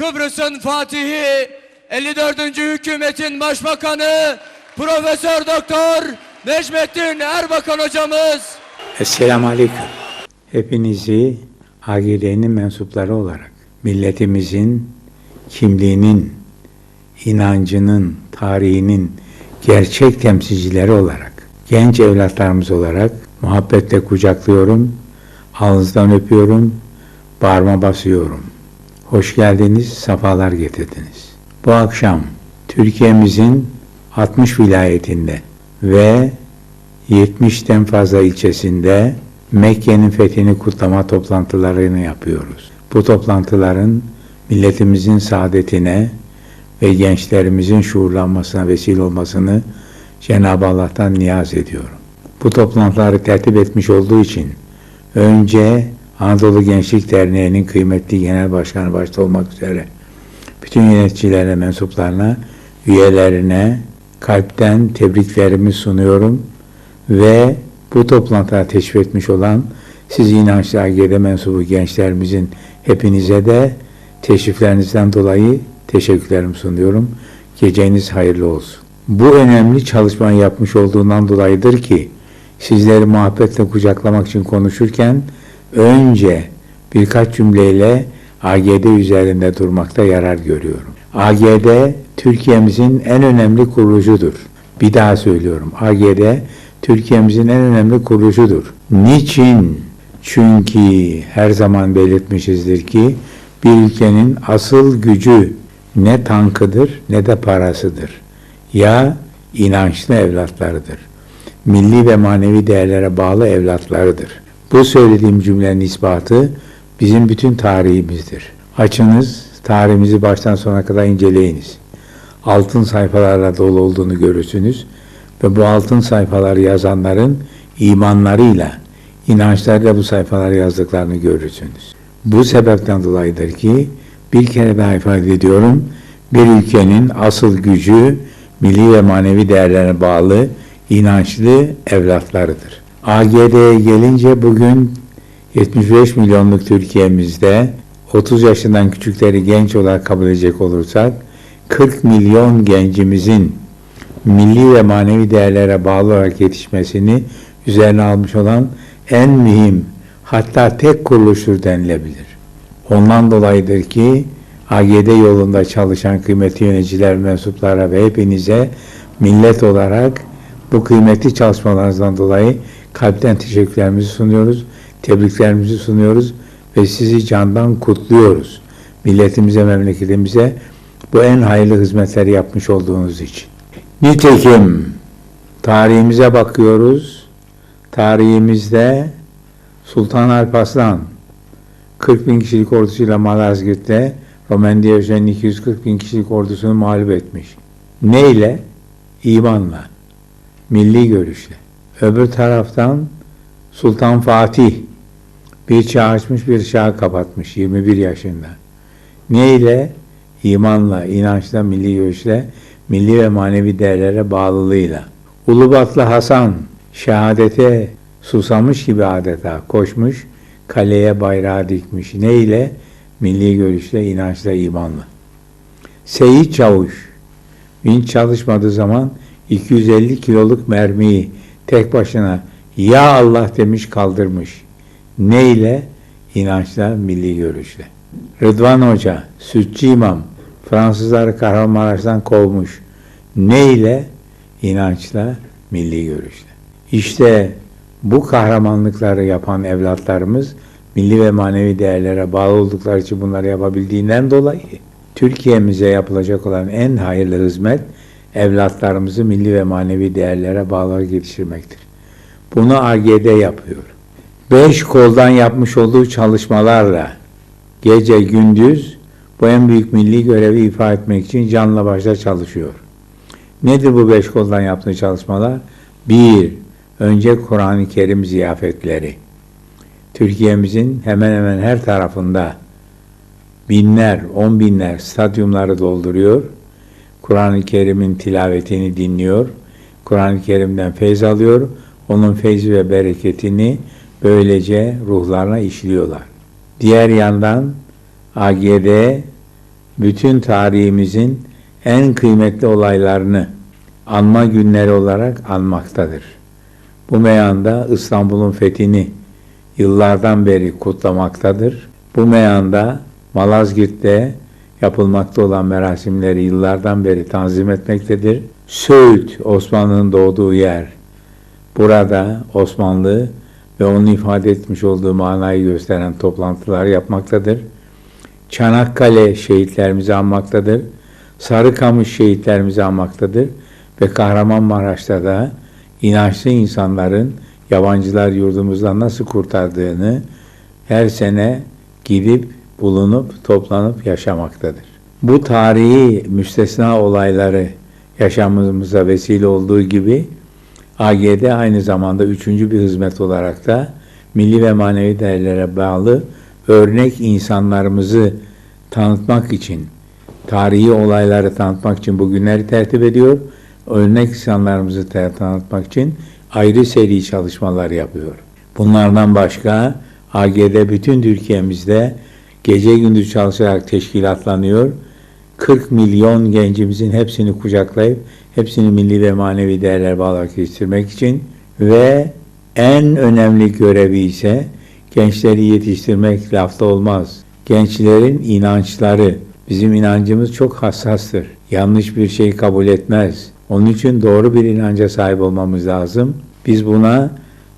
Kıbrıs'ın Fatihi, 54. hükümetin başbakanı, Profesör Doktor Necmettin Erbakan hocamız. Esselamu Aleyküm. Hepinizi AGD'nin mensupları olarak milletimizin kimliğinin, inancının, tarihinin gerçek temsilcileri olarak, genç evlatlarımız olarak muhabbetle kucaklıyorum, alnınızdan öpüyorum, bağrıma basıyorum. Hoş geldiniz, safalar getirdiniz. Bu akşam Türkiye'mizin 60 vilayetinde ve 70'ten fazla ilçesinde Mekke'nin fethini kutlama toplantılarını yapıyoruz. Bu toplantıların milletimizin saadetine ve gençlerimizin şuurlanmasına vesile olmasını Cenab-ı Allah'tan niyaz ediyorum. Bu toplantıları tertip etmiş olduğu için önce Anadolu Gençlik Derneği'nin kıymetli genel başkanı başta olmak üzere bütün yöneticilerine, mensuplarına, üyelerine kalpten tebriklerimi sunuyorum ve bu toplantıya teşvik etmiş olan siz inançlı AGD mensubu gençlerimizin hepinize de teşriflerinizden dolayı teşekkürlerimi sunuyorum. Geceniz hayırlı olsun. Bu önemli çalışmayı yapmış olduğundan dolayıdır ki sizleri muhabbetle kucaklamak için konuşurken önce birkaç cümleyle AGD üzerinde durmakta yarar görüyorum. AGD Türkiye'mizin en önemli kuruluşudur. Bir daha söylüyorum. AGD Türkiye'mizin en önemli kuruluşudur. Niçin? Çünkü her zaman belirtmişizdir ki bir ülkenin asıl gücü ne tankıdır ne de parasıdır. Ya inançlı evlatlarıdır. Milli ve manevi değerlere bağlı evlatlarıdır. Bu söylediğim cümlenin ispatı bizim bütün tarihimizdir. Açınız, tarihimizi baştan sona kadar inceleyiniz. Altın sayfalarla dolu olduğunu görürsünüz ve bu altın sayfaları yazanların imanlarıyla, inançlarıyla bu sayfaları yazdıklarını görürsünüz. Bu sebepten dolayıdır ki bir kere daha ifade ediyorum, bir ülkenin asıl gücü milli ve manevi değerlerine bağlı inançlı evlatlarıdır. AGD'ye gelince bugün 75 milyonluk Türkiye'mizde 30 yaşından küçükleri genç olarak kabul edecek olursak 40 milyon gencimizin milli ve manevi değerlere bağlı olarak yetişmesini üzerine almış olan en mühim hatta tek kuruluştur denilebilir. Ondan dolayıdır ki AGD yolunda çalışan kıymetli yöneticiler, mensuplara ve hepinize millet olarak bu kıymetli çalışmalarınızdan dolayı kalpten teşekkürlerimizi sunuyoruz, tebriklerimizi sunuyoruz ve sizi candan kutluyoruz. Milletimize, memleketimize bu en hayırlı hizmetleri yapmış olduğunuz için. Nitekim tarihimize bakıyoruz. Tarihimizde Sultan Alparslan 40 bin kişilik ordusuyla Malazgirt'te Roman Diyojen'in 240 bin kişilik ordusunu mağlup etmiş. Neyle? İmanla, milli görüşle. Öbür taraftan Sultan Fatih bir çağ açmış bir çağ kapatmış 21 yaşında. Neyle? İmanla, inançla, milli görüşle, milli ve manevi değerlere bağlılığıyla. Ulubatlı Hasan şehadete susamış gibi adeta koşmuş, kaleye bayrağı dikmiş. Neyle? Milli görüşle, inançla, imanla. Seyit Çavuş vinç çalışmadığı zaman 250 kiloluk mermiyi tek başına ya Allah demiş kaldırmış. Neyle? İnançla, milli görüşle. Rıdvan Hoca, Sütçü İmam, Fransızları Kahramanmaraş'tan kovmuş. Neyle? İnançla, milli görüşle. İşte bu kahramanlıkları yapan evlatlarımız milli ve manevi değerlere bağlı oldukları için bunları yapabildiğinden dolayı Türkiye'mize yapılacak olan en hayırlı hizmet evlatlarımızı milli ve manevi değerlere bağlı yetiştirmektir. Bunu AGD yapıyor. Beş koldan yapmış olduğu çalışmalarla gece gündüz bu en büyük milli görevi ifa etmek için canla başla çalışıyor. Nedir bu beş koldan yaptığı çalışmalar? Bir, önce Kur'an-ı Kerim ziyafetleri. Türkiye'mizin hemen hemen her tarafında binler, on binler stadyumları dolduruyor. Kur'an-ı Kerim'in tilavetini dinliyor. Kur'an-ı Kerim'den feyz alıyor. Onun feyzi ve bereketini böylece ruhlarına işliyorlar. Diğer yandan AGD bütün tarihimizin en kıymetli olaylarını anma günleri olarak anmaktadır. Bu meyanda İstanbul'un fethini yıllardan beri kutlamaktadır. Bu meyanda Malazgirt'te yapılmakta olan merasimleri yıllardan beri tanzim etmektedir. Söğüt, Osmanlı'nın doğduğu yer. Burada Osmanlı ve onun ifade etmiş olduğu manayı gösteren toplantılar yapmaktadır. Çanakkale şehitlerimizi anmaktadır. Sarıkamış şehitlerimizi anmaktadır. Ve Kahramanmaraş'ta da inançlı insanların yabancılar yurdumuzdan nasıl kurtardığını her sene gidip bulunup toplanıp yaşamaktadır. Bu tarihi müstesna olayları yaşamımıza vesile olduğu gibi AGD aynı zamanda üçüncü bir hizmet olarak da milli ve manevi değerlere bağlı örnek insanlarımızı tanıtmak için, tarihi olayları tanıtmak için bugünleri tertip ediyor. Örnek insanlarımızı tanıtmak için ayrı seri çalışmalar yapıyor. Bunlardan başka AGD bütün Türkiye'mizde gece gündüz çalışarak teşkilatlanıyor. 40 milyon gencimizin hepsini kucaklayıp hepsini milli ve manevi değerler bağlarak yetiştirmek için ve en önemli görevi ise gençleri yetiştirmek lafta olmaz. Gençlerin inançları, bizim inancımız çok hassastır. Yanlış bir şey kabul etmez. Onun için doğru bir inanca sahip olmamız lazım. Biz buna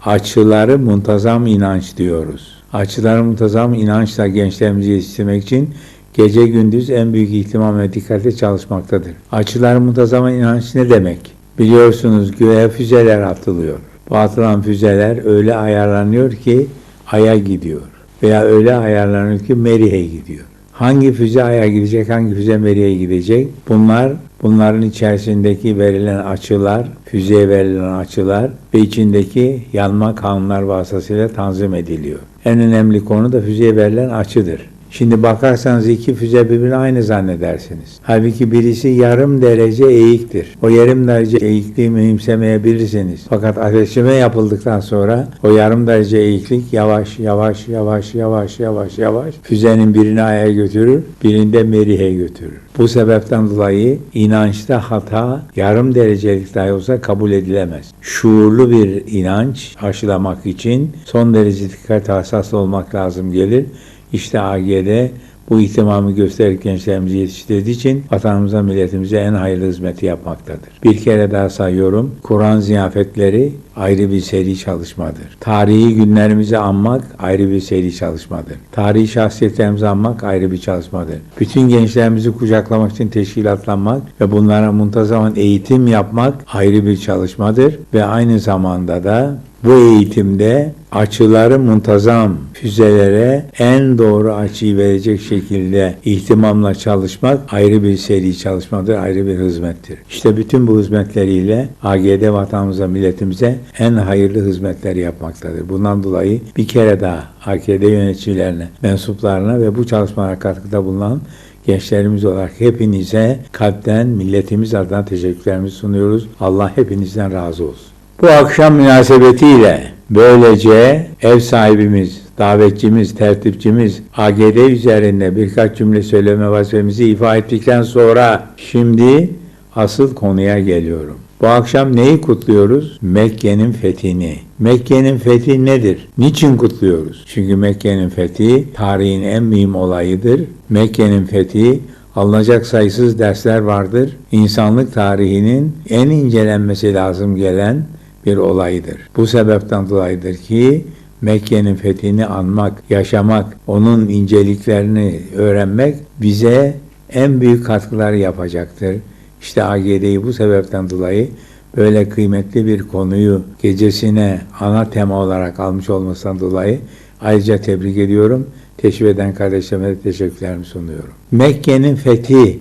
açıları muntazam inanç diyoruz. Açıları muntazam inançla gençlerimizi yetiştirmek için gece gündüz en büyük ihtimam ve dikkatle çalışmaktadır. Açılar muntazam inanç ne demek? Biliyorsunuz göğe füzeler atılıyor. Bu atılan füzeler öyle ayarlanıyor ki Ay'a gidiyor. Veya öyle ayarlanıyor ki Merih'e gidiyor. Hangi füze Ay'a gidecek, hangi füze Merih'e gidecek? Bunlar, bunların içerisindeki verilen açılar, füzeye verilen açılar ve içindeki yanma kanunlar vasıtasıyla tanzim ediliyor. En önemli konu da füzeye verilen açıdır. Şimdi bakarsanız iki füze birbirine aynı zannedersiniz. Halbuki birisi yarım derece eğiktir. O yarım derece eğikliği mühimsemeyebilirsiniz. Fakat ateşleme yapıldıktan sonra o yarım derece eğiklik yavaş yavaş yavaş yavaş yavaş yavaş füzenin birini aya götürür, birinde merihe götürür. Bu sebepten dolayı inançta hata yarım derecelik dahi olsa kabul edilemez. Şuurlu bir inanç aşılamak için son derece dikkat hassas olmak lazım gelir. İşte AGD bu ihtimamı gösterip gençlerimizi yetiştirdiği için vatanımıza, milletimize en hayırlı hizmeti yapmaktadır. Bir kere daha sayıyorum. Kur'an ziyafetleri ayrı bir seri çalışmadır. Tarihi günlerimizi anmak ayrı bir seri çalışmadır. Tarihi şahsiyetlerimizi anmak ayrı bir çalışmadır. Bütün gençlerimizi kucaklamak için teşkilatlanmak ve bunlara muntazaman eğitim yapmak ayrı bir çalışmadır ve aynı zamanda da bu eğitimde açıları muntazam füzelere en doğru açıyı verecek şekilde ihtimamla çalışmak ayrı bir seri çalışmadır, ayrı bir hizmettir. İşte bütün bu hizmetleriyle AGD vatanımıza, milletimize en hayırlı hizmetleri yapmaktadır. Bundan dolayı bir kere daha AGD yöneticilerine, mensuplarına ve bu çalışmalara katkıda bulunan gençlerimiz olarak hepinize kalpten milletimiz adına teşekkürlerimizi sunuyoruz. Allah hepinizden razı olsun. Bu akşam münasebetiyle böylece ev sahibimiz, davetçimiz, tertipçimiz AGD üzerinde birkaç cümle söyleme vazifemizi ifa ettikten sonra şimdi asıl konuya geliyorum. Bu akşam neyi kutluyoruz? Mekke'nin fethini. Mekke'nin fethi nedir? Niçin kutluyoruz? Çünkü Mekke'nin fethi tarihin en mühim olayıdır. Mekke'nin fethi alınacak sayısız dersler vardır. İnsanlık tarihinin en incelenmesi lazım gelen bir olaydır. Bu sebepten dolayıdır ki Mekke'nin fethini anmak, yaşamak, onun inceliklerini öğrenmek bize en büyük katkılar yapacaktır. İşte AGD'yi bu sebepten dolayı böyle kıymetli bir konuyu gecesine ana tema olarak almış olmasından dolayı ayrıca tebrik ediyorum. Teşvik eden kardeşlerime de teşekkürlerimi sunuyorum. Mekke'nin fethi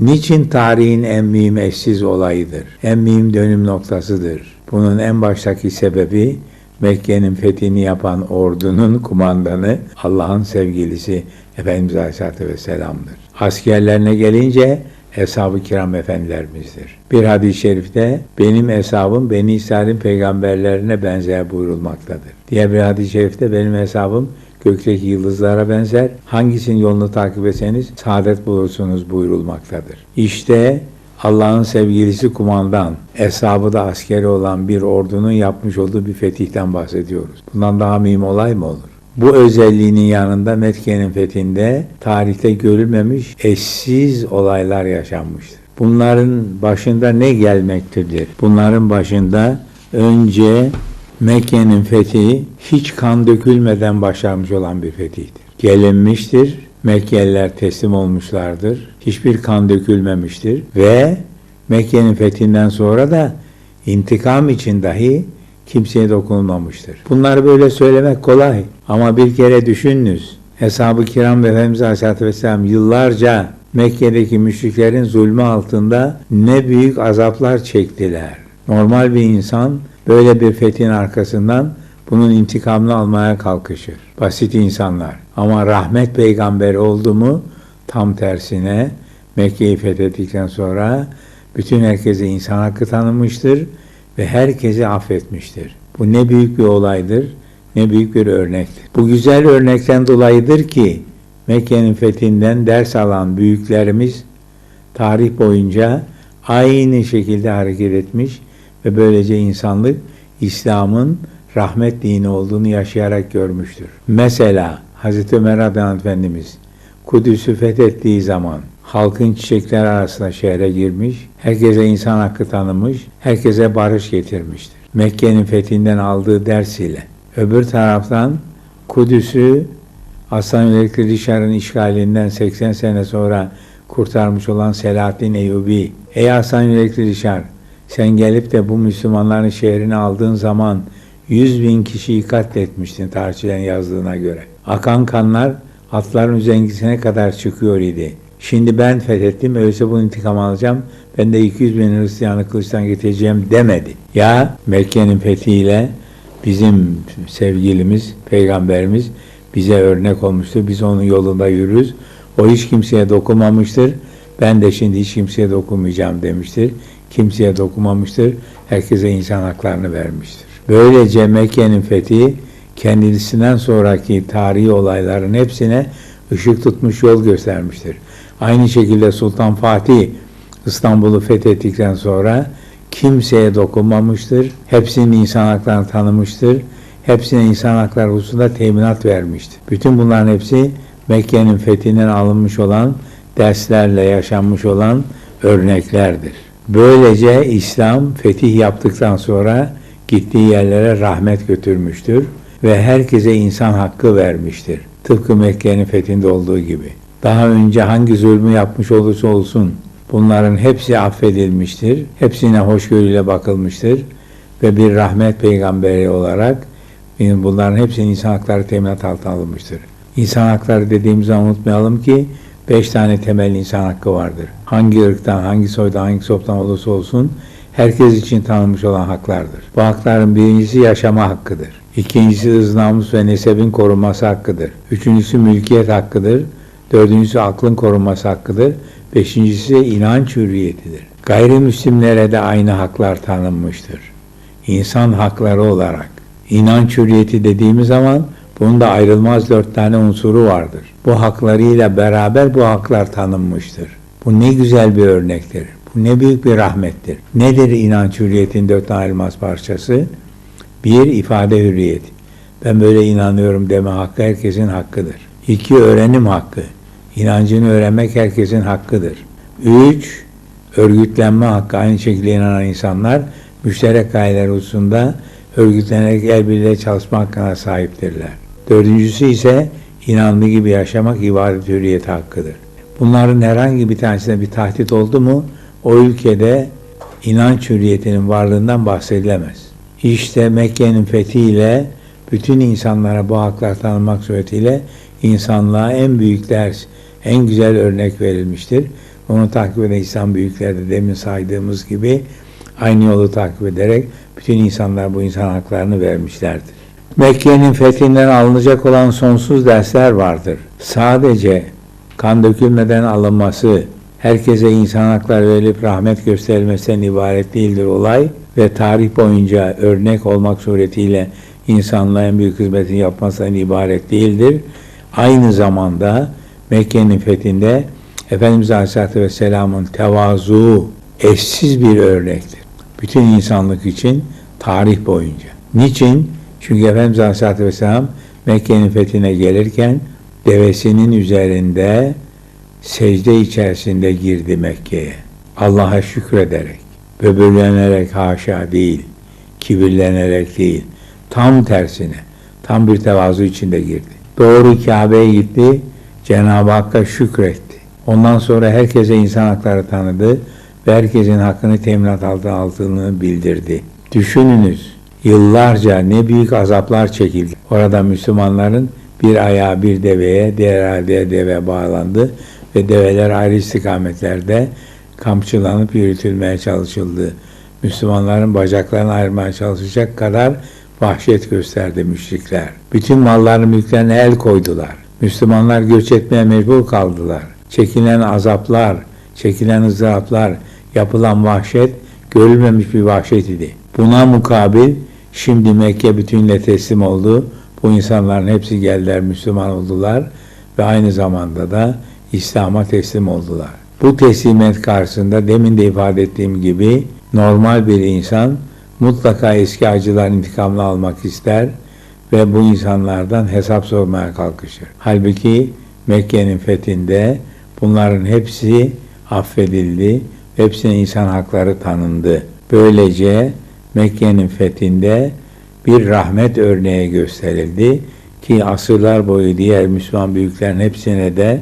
niçin tarihin en mühim eşsiz olayıdır? En mühim dönüm noktasıdır. Bunun en baştaki sebebi Mekke'nin fethini yapan ordunun kumandanı Allah'ın sevgilisi Efendimiz Aleyhisselatü Vesselam'dır. Askerlerine gelince Eshab-ı Kiram Efendilerimizdir. Bir hadis-i şerifte benim hesabım Beni İsrail'in peygamberlerine benzer buyurulmaktadır. Diğer bir hadis-i şerifte benim hesabım gökteki yıldızlara benzer. Hangisinin yolunu takip etseniz saadet bulursunuz buyurulmaktadır. İşte Allah'ın sevgilisi kumandan, hesabı da askeri olan bir ordunun yapmış olduğu bir fetihten bahsediyoruz. Bundan daha mühim olay mı olur? Bu özelliğinin yanında Mekke'nin fethinde tarihte görülmemiş eşsiz olaylar yaşanmıştır. Bunların başında ne gelmektedir? Bunların başında önce Mekke'nin fethi hiç kan dökülmeden başarmış olan bir fetihtir. Gelinmiştir, Mekkeliler teslim olmuşlardır. Hiçbir kan dökülmemiştir ve Mekke'nin fethinden sonra da intikam için dahi kimseye dokunulmamıştır. Bunları böyle söylemek kolay ama bir kere düşününüz. Eshab-ı kiram ve Efendimiz Aleyhisselatü Vesselam yıllarca Mekke'deki müşriklerin zulmü altında ne büyük azaplar çektiler. Normal bir insan böyle bir fethin arkasından bunun intikamını almaya kalkışır. Basit insanlar. Ama rahmet peygamberi oldu mu tam tersine Mekke'yi fethettikten sonra bütün herkese insan hakkı tanımıştır ve herkesi affetmiştir. Bu ne büyük bir olaydır, ne büyük bir örnektir. Bu güzel örnekten dolayıdır ki Mekke'nin fethinden ders alan büyüklerimiz tarih boyunca aynı şekilde hareket etmiş ve böylece insanlık İslam'ın rahmet dini olduğunu yaşayarak görmüştür. Mesela Hazreti Ömer Adnan Efendimiz Kudüs'ü fethettiği zaman halkın çiçekler arasında şehre girmiş, herkese insan hakkı tanımış, herkese barış getirmiştir. Mekke'nin fethinden aldığı ders ile. Öbür taraftan Kudüs'ü Aslan Yürekli Dişar'ın işgalinden 80 sene sonra kurtarmış olan Selahaddin Eyyubi. Ey Aslan Yürekli Dişar, sen gelip de bu Müslümanların şehrini aldığın zaman 100 bin kişiyi katletmiştin tarihçilerin yazdığına göre. Akan kanlar atların üzengisine kadar çıkıyor idi. Şimdi ben fethettim, öyleyse bu intikam alacağım. Ben de 200 bin Hristiyanı kılıçtan getireceğim demedi. Ya Mekke'nin fethiyle bizim sevgilimiz, peygamberimiz bize örnek olmuştur. Biz onun yolunda yürürüz. O hiç kimseye dokunmamıştır. Ben de şimdi hiç kimseye dokunmayacağım demiştir. Kimseye dokunmamıştır. Herkese insan haklarını vermiştir. Böylece Mekke'nin fethi kendisinden sonraki tarihi olayların hepsine ışık tutmuş yol göstermiştir. Aynı şekilde Sultan Fatih İstanbul'u fethettikten sonra kimseye dokunmamıştır. Hepsinin insan haklarını tanımıştır. Hepsine insan hakları hususunda teminat vermiştir. Bütün bunların hepsi Mekke'nin fethinden alınmış olan derslerle yaşanmış olan örneklerdir. Böylece İslam fetih yaptıktan sonra gittiği yerlere rahmet götürmüştür ve herkese insan hakkı vermiştir. Tıpkı Mekke'nin fethinde olduğu gibi. Daha önce hangi zulmü yapmış olursa olsun bunların hepsi affedilmiştir. Hepsine hoşgörüyle bakılmıştır ve bir rahmet peygamberi olarak bunların hepsinin insan hakları teminat altına alınmıştır. İnsan hakları dediğimiz zaman unutmayalım ki beş tane temel insan hakkı vardır. Hangi ırktan, hangi soydan, hangi soptan olursa olsun herkes için tanınmış olan haklardır. Bu hakların birincisi yaşama hakkıdır. İkincisi ız namus ve nesebin korunması hakkıdır. Üçüncüsü mülkiyet hakkıdır. Dördüncüsü aklın korunması hakkıdır. Beşincisi inanç hürriyetidir. Gayrimüslimlere de aynı haklar tanınmıştır. İnsan hakları olarak. İnanç hürriyeti dediğimiz zaman bunun da ayrılmaz dört tane unsuru vardır. Bu haklarıyla beraber bu haklar tanınmıştır. Bu ne güzel bir örnektir. Bu ne büyük bir rahmettir. Nedir inanç hürriyetin dört ayrılmaz parçası? Bir, ifade hürriyeti. Ben böyle inanıyorum deme hakkı herkesin hakkıdır. İki, öğrenim hakkı. İnancını öğrenmek herkesin hakkıdır. Üç, örgütlenme hakkı. Aynı şekilde inanan insanlar müşterek gayeler hususunda örgütlenerek el birliğiyle çalışma hakkına sahiptirler. Dördüncüsü ise inandığı gibi yaşamak ibadet hürriyeti hakkıdır. Bunların herhangi bir tanesine bir tahdit oldu mu o ülkede inanç hürriyetinin varlığından bahsedilemez. İşte Mekke'nin fethiyle bütün insanlara bu haklar tanınmak suretiyle insanlığa en büyük ders, en güzel örnek verilmiştir. Onu takip eden İslam büyükleri de demin saydığımız gibi aynı yolu takip ederek bütün insanlar bu insan haklarını vermişlerdir. Mekke'nin fethinden alınacak olan sonsuz dersler vardır. Sadece kan dökülmeden alınması, herkese insan hakları verilip rahmet gösterilmesinden ibaret değildir olay ve tarih boyunca örnek olmak suretiyle insanlığa en büyük hizmetini yapmasından ibaret değildir. Aynı zamanda Mekke'nin fethinde Efendimiz Aleyhisselatü Vesselam'ın tevazu eşsiz bir örnektir. Bütün insanlık için tarih boyunca. Niçin? Çünkü Efendimiz Aleyhisselatü Vesselam Mekke'nin fethine gelirken devesinin üzerinde secde içerisinde girdi Mekke'ye. Allah'a şükrederek, böbürlenerek haşa değil, kibirlenerek değil, tam tersine, tam bir tevazu içinde girdi. Doğru Kabe'ye gitti, Cenab-ı Hakk'a şükretti. Ondan sonra herkese insan hakları tanıdı ve herkesin hakkını teminat altına aldığını bildirdi. Düşününüz, yıllarca ne büyük azaplar çekildi. Orada Müslümanların bir ayağı bir deveye, diğer ayağı deve bağlandı ve develer ayrı istikametlerde kamçılanıp yürütülmeye çalışıldı. Müslümanların bacaklarını ayırmaya çalışacak kadar vahşet gösterdi müşrikler. Bütün mallarını mülklerine el koydular. Müslümanlar göç etmeye mecbur kaldılar. Çekilen azaplar, çekilen ızdıraplar, yapılan vahşet görülmemiş bir vahşet idi. Buna mukabil şimdi Mekke bütünle teslim oldu. Bu insanların hepsi geldiler Müslüman oldular ve aynı zamanda da İslam'a teslim oldular. Bu teslimiyet karşısında demin de ifade ettiğim gibi normal bir insan mutlaka eski acıların intikamını almak ister ve bu insanlardan hesap sormaya kalkışır. Halbuki Mekke'nin fethinde bunların hepsi affedildi, hepsine insan hakları tanındı. Böylece Mekke'nin fethinde bir rahmet örneği gösterildi ki asırlar boyu diğer Müslüman büyüklerin hepsine de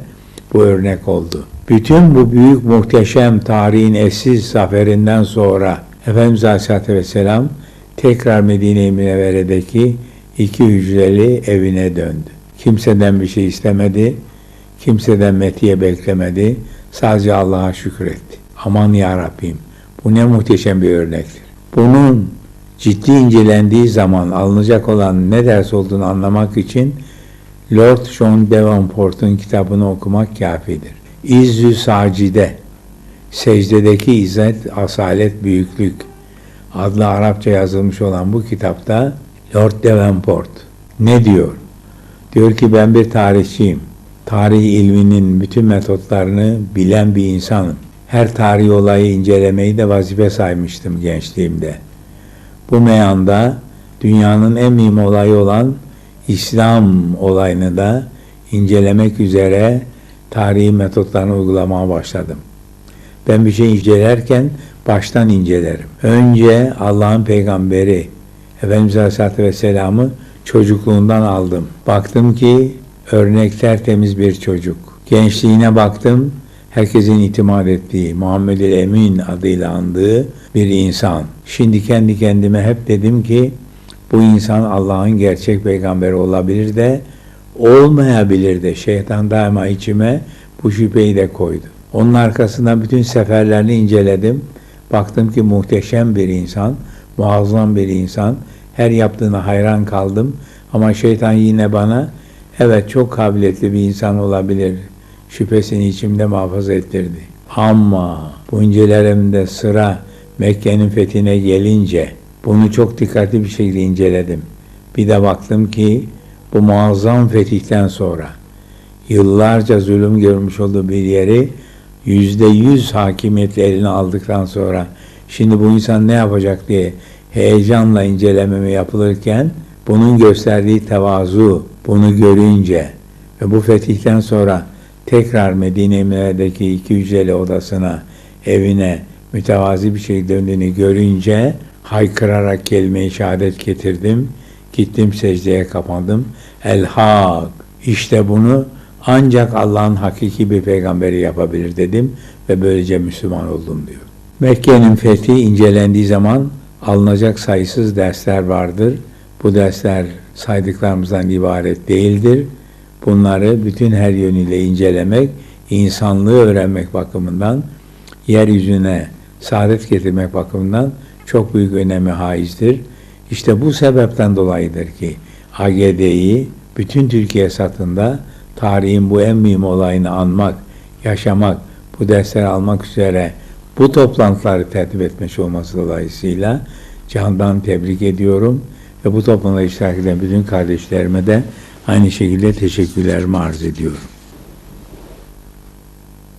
bu örnek oldu. Bütün bu büyük muhteşem tarihin eşsiz zaferinden sonra Efendimiz Aleyhisselatü Vesselam tekrar Medine-i Münevvere'deki iki hücreli evine döndü. Kimseden bir şey istemedi, kimseden metiye beklemedi, sadece Allah'a şükretti. Aman ya Rabbim, bu ne muhteşem bir örnektir. Bunun ciddi incelendiği zaman alınacak olan ne ders olduğunu anlamak için Lord John Davenport'un kitabını okumak kafidir. İzzü Sacide, Secdedeki İzzet, Asalet, Büyüklük adlı Arapça yazılmış olan bu kitapta Lord Davenport ne diyor? Diyor ki ben bir tarihçiyim. Tarih ilminin bütün metotlarını bilen bir insanım. Her tarihi olayı incelemeyi de vazife saymıştım gençliğimde. Bu meyanda dünyanın en mühim olayı olan İslam olayını da incelemek üzere tarihi metotlarını uygulamaya başladım. Ben bir şey incelerken baştan incelerim. Önce Allah'ın peygamberi Efendimiz Aleyhisselatü Vesselam'ı çocukluğundan aldım. Baktım ki örnek tertemiz bir çocuk. Gençliğine baktım, herkesin itimat ettiği, Muhammed Emin adıyla andığı bir insan. Şimdi kendi kendime hep dedim ki bu insan Allah'ın gerçek peygamberi olabilir de olmayabilir de. Şeytan daima içime bu şüpheyi de koydu. Onun arkasından bütün seferlerini inceledim. Baktım ki muhteşem bir insan, muazzam bir insan. Her yaptığına hayran kaldım. Ama şeytan yine bana evet çok kabiliyetli bir insan olabilir. Şüphesini içimde muhafaza ettirdi. Ama bu incelerimde sıra Mekke'nin fethine gelince bunu çok dikkatli bir şekilde inceledim. Bir de baktım ki bu muazzam fetihten sonra yıllarca zulüm görmüş olduğu bir yeri yüzde yüz hakimiyetle eline aldıktan sonra şimdi bu insan ne yapacak diye heyecanla incelememe yapılırken bunun gösterdiği tevazu bunu görünce ve bu fetihten sonra tekrar Medine-i Münevvere'deki iki hücreli odasına, evine mütevazi bir şekilde döndüğünü görünce haykırarak kelime-i şehadet getirdim. Gittim secdeye kapandım. El Hak. İşte bunu ancak Allah'ın hakiki bir peygamberi yapabilir dedim ve böylece Müslüman oldum diyor. Mekke'nin fethi incelendiği zaman alınacak sayısız dersler vardır. Bu dersler saydıklarımızdan ibaret değildir. Bunları bütün her yönüyle incelemek, insanlığı öğrenmek bakımından, yeryüzüne saadet getirmek bakımından çok büyük önemi haizdir. İşte bu sebepten dolayıdır ki AGD'yi bütün Türkiye satında tarihin bu en mühim olayını anmak, yaşamak, bu dersleri almak üzere bu toplantıları tertip etmiş olması dolayısıyla candan tebrik ediyorum ve bu toplumda iştirak eden bütün kardeşlerime de aynı şekilde teşekkürlerimi arz ediyorum.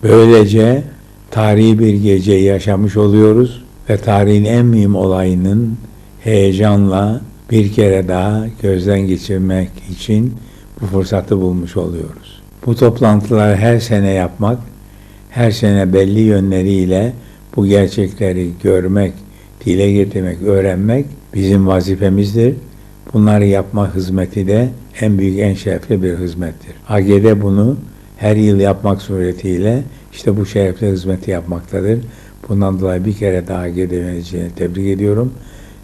Böylece tarihi bir geceyi yaşamış oluyoruz ve tarihin en mühim olayının heyecanla bir kere daha gözden geçirmek için bu fırsatı bulmuş oluyoruz. Bu toplantıları her sene yapmak, her sene belli yönleriyle bu gerçekleri görmek, dile getirmek, öğrenmek bizim vazifemizdir. Bunları yapma hizmeti de en büyük, en şerefli bir hizmettir. AGD bunu her yıl yapmak suretiyle işte bu şerefli hizmeti yapmaktadır. Bundan dolayı bir kere daha AGD yöneticini tebrik ediyorum.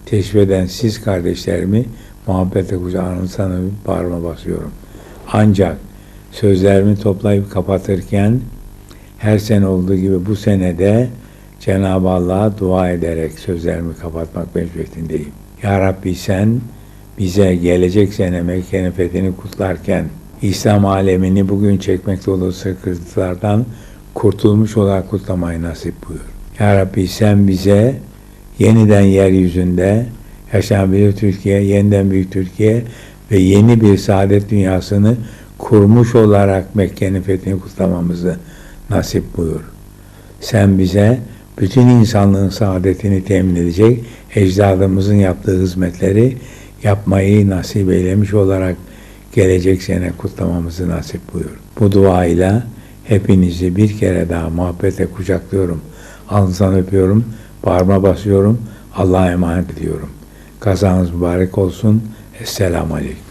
Teşvik eden siz kardeşlerimi muhabbete kucağınıza bağrıma basıyorum. Ancak sözlerimi toplayıp kapatırken her sene olduğu gibi bu senede Cenab-ı Allah'a dua ederek sözlerimi kapatmak mecburiyetindeyim. Ya Rabbi sen bize gelecek sene Mekke'nin fethini kutlarken İslam alemini bugün çekmekte olduğu sıkıntılardan kurtulmuş olarak kutlamayı nasip buyur. Ya Rabbi sen bize yeniden yeryüzünde yaşanabilir Türkiye, yeniden büyük Türkiye ve yeni bir saadet dünyasını kurmuş olarak Mekke'nin fethini kutlamamızı nasip buyur. Sen bize bütün insanlığın saadetini temin edecek ecdadımızın yaptığı hizmetleri yapmayı nasip eylemiş olarak gelecek sene kutlamamızı nasip buyur. Bu duayla hepinizi bir kere daha muhabbete kucaklıyorum. Alnınızdan öpüyorum, bağrıma basıyorum, Allah'a emanet ediyorum. Kazanız mübarek olsun. Esselamu Aleyküm.